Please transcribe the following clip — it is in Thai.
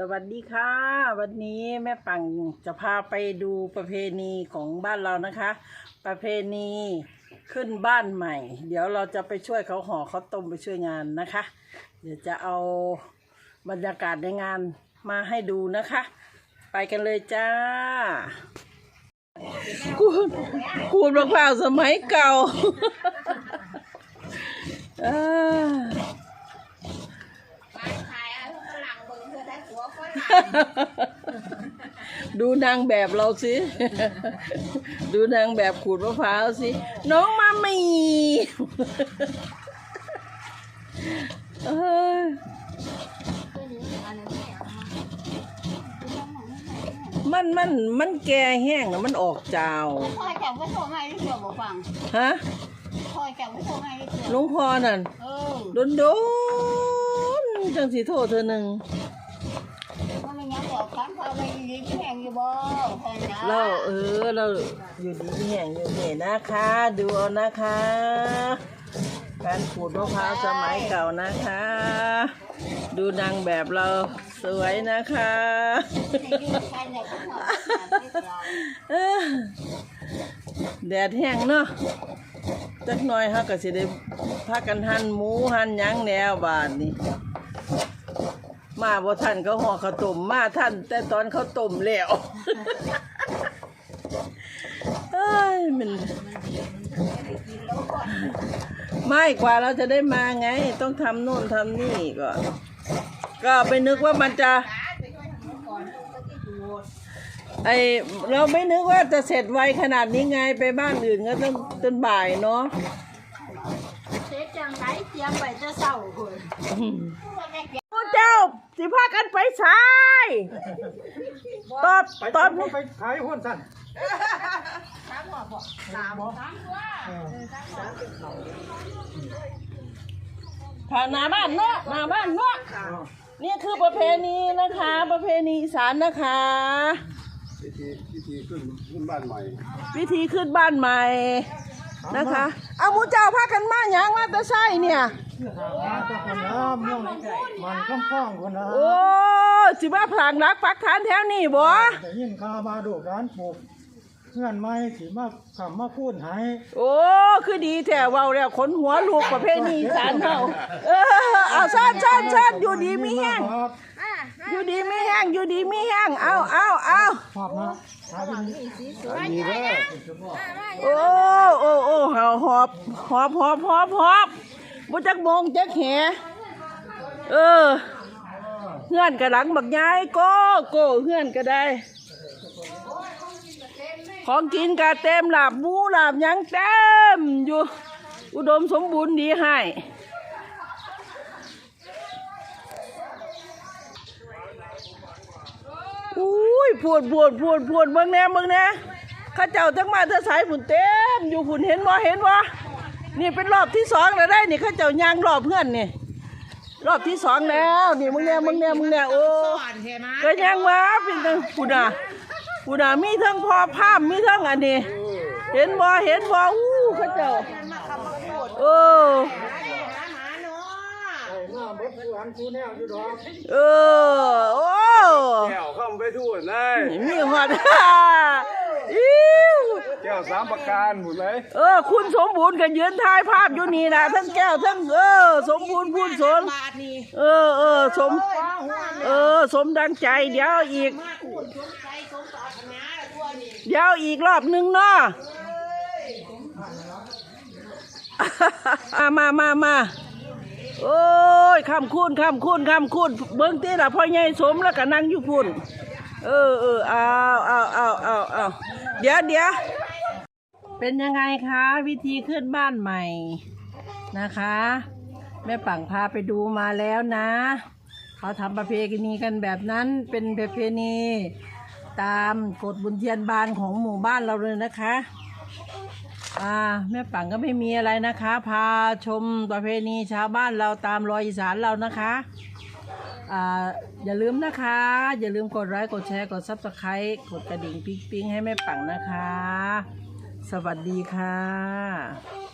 สวัสดีค่ะ วันนี้แม่ปังจะพาไปดูประเพณีของบ้านเรานะคะ ประเพณีขึ้นบ้านใหม่ เดี๋ยวเราจะไปช่วยเขาห่อเขาต้มไปช่วยงานนะคะ เดี๋ยวจะเอาบรรยากาศในงานมาให้ดูนะคะ ไปกันเลยจ้ากูดกูดมะพร้าวสมัยเก่าอ่า ดูนางแบบเราสิ ดูนางแบบขูดมะพร้าวสิ น้องมามีเอ้ยมันมันมันแก่แห้งแล้วมันออกจาวพ่อจับไว้โทรให้ที่เสือบอกฟัง ฮะพ่อจับไว้โทรให้ที่เสือลุงพอนั่นเออโดนโดนๆจังสีโทษเธอหนึ่งมัน ไม่ยังบอกกันพ่อไม่ดีแข่งอยู่บ่พ่อนะเราเออเราอยู่ดีแห่งอยู่เนี่ยนะคะ ดูเอานะคะ การขูดมะพร้าวสมัยเก่านะคะ ดูนางแบบเราสวยนะคะใครเนี่ยก็หอมเอ้อแดดแห้งเนาะจักหน่อยเขาก็สิได้พากันหั่นหมูหั่นหยังแนวบาทนี่ มาบ่ทันเขาห่อข้าวต้มมาทันแต่ตอนเขาวต้มแล้วเอ้ยมันไม่กว่าเราจะได้มาไง ต้องทำโน่นทำนี่ก่อนก็ไปนึกว่ามันจะ ไอเราไม่นึกว่าจะเสร็จไวขนาดนี้ไงไปบ้านอื่นก็ต้องจนบ่ายเนาะเจ๊จังไหนเตรียมไปจะเศร้าคนพระเจ้า สิพากันไปสายตอบตอบไปขายหุ้นสั่นผ่านหน้าบ้านเนาะหน้าบ้านเนาะนี่คือประเพณีนะคะ ประเพณีอีสานนะคะพิธีพิธีขึ้นขึ้นบ้านใหม่วิธีขึ้นบ้านใหม่นะคะ เอาหมูเจ้าพากันมาหยังมาแต่ไส้เนี่ยมาจากคนน้ำน้องมันข้างข้างคนน้โอ้สิบ้าพลางรักปักฐานแถวนี่บ่ำแต่ยิ่งข้ามาดูร้านปลูกเพื่อนไม้สีมาขำมาพูดให้โอ้คือดีแท้เว้าแล้วขนหัวลูกประเพณีอีสานเฮาเออเอาซ่านซ่านซ่านอยู่ดีมีแห้งครับอยู่ดีมีแห้งอยู่ดีมีแห้งเอาเอาเอาภาพนะขายเป็นอันนี้เด้อโอ้โอ้โอ้ หอบหอบหอบหอบหอบบบ่จักมงจักแหเออเฮื่อนกระหลังบักยายโก้โก้เฮื่อนก็ได้ ของกินก็เต็มหลาบหมูหลาบยังเต็มอยู่ อุดมสมบูรณ์ดีให้อุ้ยพูดพูดพูดพูดเบิ่งแน่เบิ่งแน่ ข้าเจ้าทั้งมาทั้งสายผุนเต็ม อยู่ผุนเห็นบ่เห็นบ่นี่เป็นรอบที่สองแล้วได้นี่เข้าเจ้ายางรอบเพื่อนนี่รอบที่สองแล้ว นี่มึงเนี่ยมึงเนี่ยมึงเนี่ยโอ้ก็ยังมาเป็นจังปูน่ะปูน่ะมีทั้งพอภาพมีทั้งอันนี้เห็นบ่เห็นบ่อู้เข้าเจ้าเออไอ้หน้าเบิดผู้อันผู้แนวอยู่ดอกเออโอ้แก้วเข้าไปทั่วเลยมีหอดอิ้วแก้ วสามประการหมดเลยเออ คุณสมบูรณ์กันยืนถ่ายภาพอยู่นี่นะทั้งแก้วทั้งเออ สมบูรณ์พูนสนเออเออสม เออ สมดังใจเดี๋ยวอีกเดี๋ยวอีกรอบหนึ่งเนาะมามามามาโอ้ยคำคูณคำคูณคำคูณเบิ้งตีละพ่อใหญ่สมแล้วก็นั่งอยู่พุ่น เออเออเอาเอาเอาเอาเอาเดี๋ยวเดี๋ยว เป็นยังไงคะวิธีขึ้นบ้านใหม่นะคะ แม่ปังพาไปดูมาแล้วนะ เขาทำประเพณีกันแบบนั้นเป็นประเพณี ตามกฎบุญเทียนบานของหมู่บ้านเราเลยนะคะอ่าแม่ปังก็ไม่มีอะไรนะคะ พาชมประเพณีชาวบ้านเราตามรอยอีสานเรานะคะอ่าอย่าลืมนะคะ อย่าลืมกดไลค์กดแชร์กดซับสไครต์กดกระดิ่งปิ๊งปิ๊งให้แม่ปังนะคะ สวัสดีค่ะ